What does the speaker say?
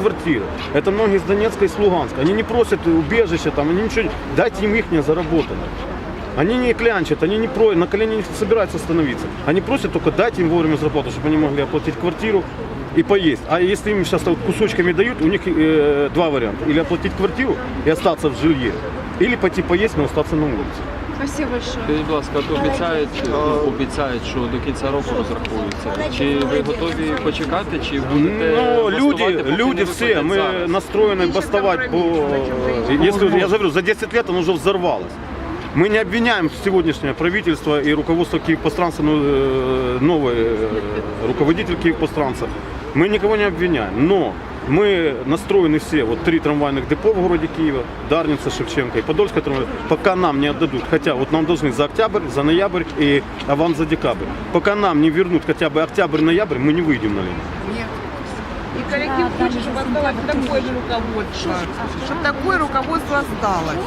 квартиры. Это многие из Донецка и с. Они не просят убежища, там, они ничего, дайте им их заработанное. Они не клянчат, они не про, на колени не собираются становиться. Они просят только дайте им вовремя зарплату, чтобы они могли оплатить квартиру и поесть. А если им сейчас кусочками дают, у них э, два варианта. Или оплатить квартиру и остаться в жилье, или пойти поесть, но остаться на улице. Спасибо большое. Скажіть, будь ласка, от обіцяють, обіцяють, що до кінця року розрахуються. Чи ви готові почекати, чи будете Ну, бастувати, люди, поки люди не все, виходять мы зараз? настроены бастовать по... Если, я же говорю, за 10 лет оно уже взорвалось. Мы не обвиняем сегодняшнее правительство и руководство Киевпостранца, ну, э, новый э, руководитель Киевпостранца. Мы никого не обвиняем, но мы настроены все, вот три трамвайных депо в городе Киева, Дарница, Шевченко и Подольская трамвай, пока нам не отдадут, хотя вот нам должны за октябрь, за ноябрь и аванс за декабрь. Пока нам не вернут хотя бы октябрь-ноябрь, мы не выйдем на линию. И коллектив хочет, чтобы осталось такое же руководство. Чтобы такое руководство осталось.